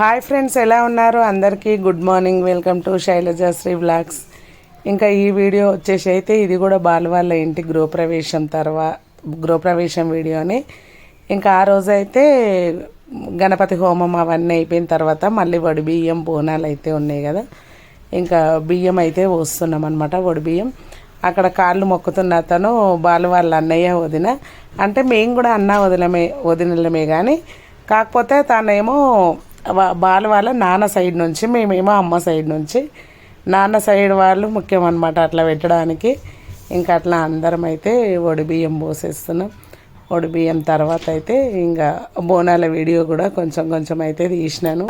Hi friends ఎలా ఉన్నారు? అందరికీ good morning welcome to Shailajasri blogs ఇంకా ఈ వీడియో వచ్చేసి అయితే ఇది కూడా బాల వాళ్ళ ఇంటి గృహప్రవేశం తర్వాత గృహప్రవేశం వీడియోని. ఇంకా ఆ రోజైతే గణపతి హోమం అవన్నీ అయిపోయిన తర్వాత మళ్ళీ వడి బియ్యం బోనాలు అయితే ఉన్నాయి కదా. ఇంకా బియ్యం అయితే వస్తున్నాం అనమాట వడి బియ్యం. అక్కడ కాళ్ళు మొక్కుతున్న అతను బాలు వాళ్ళ అన్నయ్య వదిన. అంటే మేము కూడా అన్న వదిలమే వదినలమే కానీ కాకపోతే తనేమో బాలు వాళ్ళ నాన్న సైడ్ నుంచి మేమేమో అమ్మ సైడ్ నుంచి. నాన్న సైడ్ వాళ్ళు ముఖ్యం అనమాట అట్లా పెట్టడానికి. ఇంకా అట్లా అందరం అయితే వడి బియ్యం పోసేస్తున్నాం. వడి బియ్యం తర్వాత అయితే ఇంకా బోనాల వీడియో కూడా కొంచెం కొంచెం అయితే తీసినాను.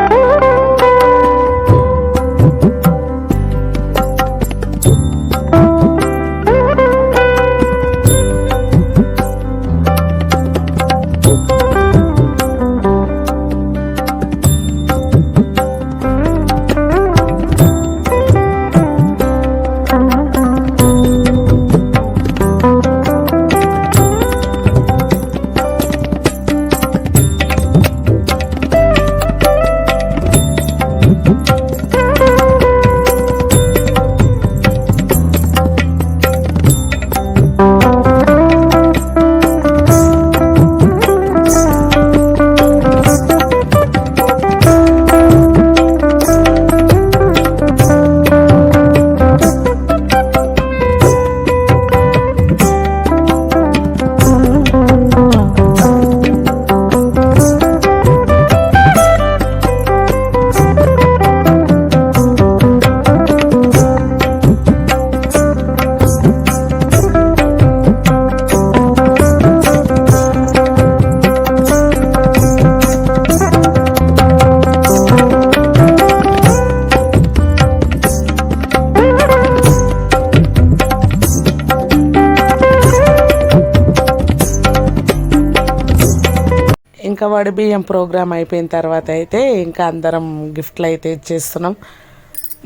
ఇంకా వడి బియ్యం ప్రోగ్రామ్ అయిపోయిన తర్వాత అయితే ఇంకా అందరం గిఫ్ట్లు అయితే ఇచ్చేస్తున్నాం.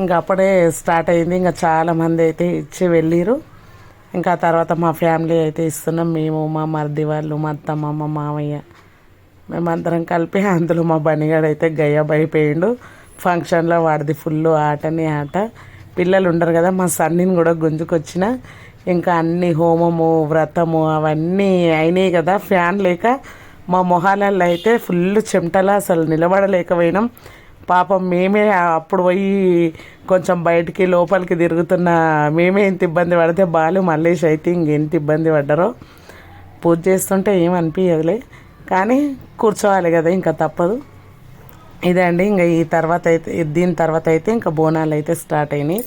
ఇంకా అప్పుడే స్టార్ట్ అయింది. ఇంకా చాలామంది అయితే ఇచ్చి వెళ్ళిరు. ఇంకా తర్వాత మా ఫ్యామిలీ అయితే ఇస్తున్నాం. మేము మా మరిది వాళ్ళు మా అత్తమ్మ మా మామయ్య. మేమందరం కలిపి అందులో మా బనిగాడు అయితే గయ్యబ్ అయిపోయిండు. ఫంక్షన్లో వాడిది ఫుల్ ఆటని ఆట. పిల్లలు ఉండరు కదా మా సన్నిని కూడా గుంజుకొచ్చిన. ఇంకా అన్ని హోమము వ్రతము అవన్నీ అయినాయి కదా ఫ్యాన్ లేక. మా మొహాలలో అయితే ఫుల్ చెమటలా అసలు నిలబడలేకపోయినాం. పాపం మేమే అప్పుడు పోయి కొంచెం బయటికి లోపలికి తిరుగుతున్న మేమే ఇంత ఇబ్బంది పడితే బాలు మల్లేష్ అయితే ఇంకెంత ఇబ్బంది పడ్డారో. పూజ చేస్తుంటే ఏమనిపించదులే కానీ కూర్చోవాలి కదా ఇంకా తప్పదు. ఇదే అండి ఇంకా ఈ తర్వాత అయితే దీని తర్వాత అయితే ఇంకా బోనాలు అయితే స్టార్ట్ అయినాయి.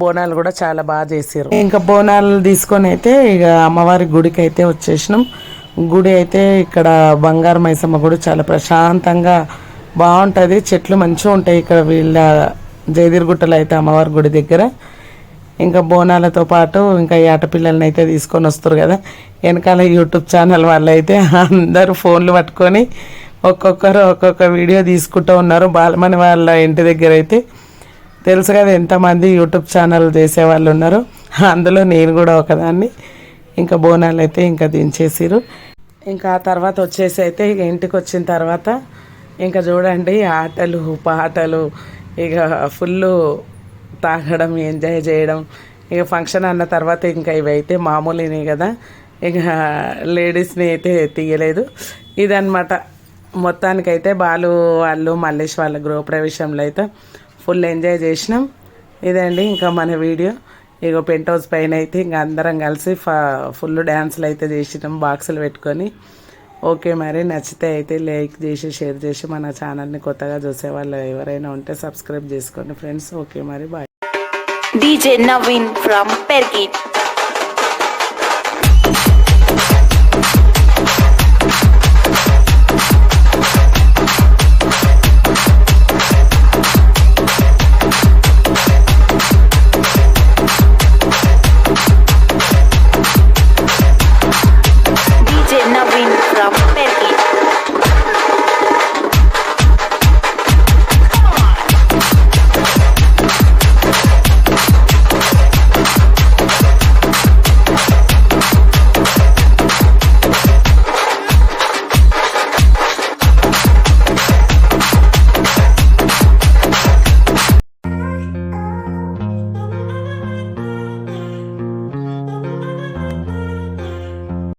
బోనాలు కూడా చాలా బాగా చేసారు ఇంకా బోనాలు తీసుకొని అయితే ఇక అమ్మవారి గుడికి అయితే వచ్చేసినాం. గుడి అయితే ఇక్కడ బంగారు మైసమ్మ గుడి చాలా ప్రశాంతంగా బాగుంటుంది. చెట్లు మంచిగా ఉంటాయి ఇక్కడ వీళ్ళ జయదిరిగుట్టలో అయితే అమ్మవారి గుడి దగ్గర. ఇంకా బోనాలతో పాటు ఇంకా ఈ ఆటపిల్లల్ని అయితే తీసుకొని వస్తారు కదా. వెనకాల యూట్యూబ్ ఛానల్ వాళ్ళు అయితే అందరూ ఫోన్లు పట్టుకొని ఒక్కొక్కరు ఒక్కొక్క వీడియో తీసుకుంటూ ఉన్నారు. బాలమణి వాళ్ళ ఇంటి దగ్గర అయితే. తెలుసు కదా ఎంతమంది యూట్యూబ్ ఛానల్ చేసే వాళ్ళు ఉన్నారు. అందులో నేను కూడా ఒకదాన్ని. ఇంకా బోనాలు అయితే ఇంకా దించేసిరు ఇంకా ఆ తర్వాత వచ్చేసి అయితే ఇక ఇంటికి వచ్చిన తర్వాత ఇంకా చూడండి ఆటలు పాటలు ఇక ఫుల్ తాగడం ఎంజాయ్ చేయడం. ఇక ఫంక్షన్ అన్న తర్వాత ఇంకా ఇవైతే మామూలునే కదా. ఇక లేడీస్ని అయితే తీయలేదు. ఇదన్నమాట. మొత్తానికైతే బాలు వాళ్ళు మల్లేష్ వాళ్ళ గృహప్రవేశంలో అయితే ఫుల్ ఎంజాయ్ చేసినాం. ఇదండి ఇంకా మన వీడియో. ఇగో పెంట్ హౌస్ పైన అయితే ఇంక అందరం కలిసి ఫుల్ డ్యాన్సులు అయితే చేసినాం బాక్సులు పెట్టుకొని. ఓకే మరి నచ్చితే అయితే లైక్ చేసి షేర్ చేసి మన ఛానల్ని కొత్తగా చూసే వాళ్ళు ఎవరైనా ఉంటే సబ్స్క్రైబ్ చేసుకోండి ఫ్రెండ్స్. ఓకే మరి bye. DJ Naveen from Pergit.